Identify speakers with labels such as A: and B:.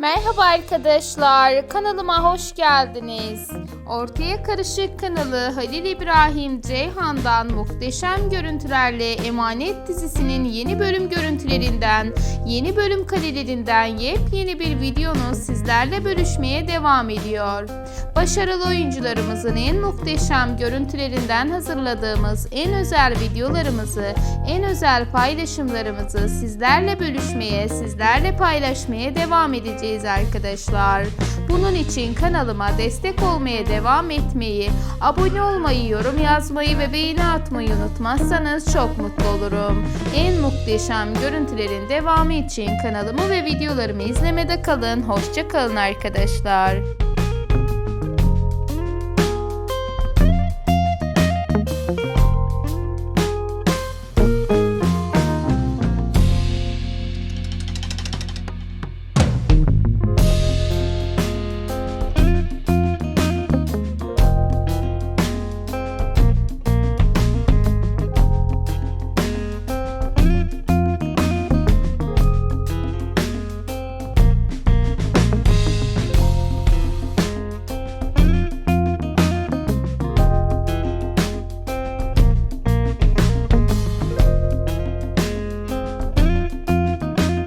A: Merhaba arkadaşlar, kanalıma hoş geldiniz. Ortaya Karışık kanalı Halil İbrahim Ceyhan'dan muhteşem görüntülerle Emanet dizisinin yeni bölüm görüntülerinden, yeni bölüm karelerinden yepyeni bir videonu sizlerle bölüşmeye devam ediyor. Başarılı oyuncularımızın en muhteşem görüntülerinden hazırladığımız en özel videolarımızı, en özel paylaşımlarımızı sizlerle bölüşmeye, sizlerle paylaşmaya devam edeceğiz arkadaşlar. Bunun için kanalıma destek olmaya devam etmeyi, abone olmayı, yorum yazmayı ve beğeni atmayı unutmazsanız çok mutlu olurum. En muhteşem görüntülerin devamı için kanalımı ve videolarımı izlemede kalın. Hoşça kalın arkadaşlar.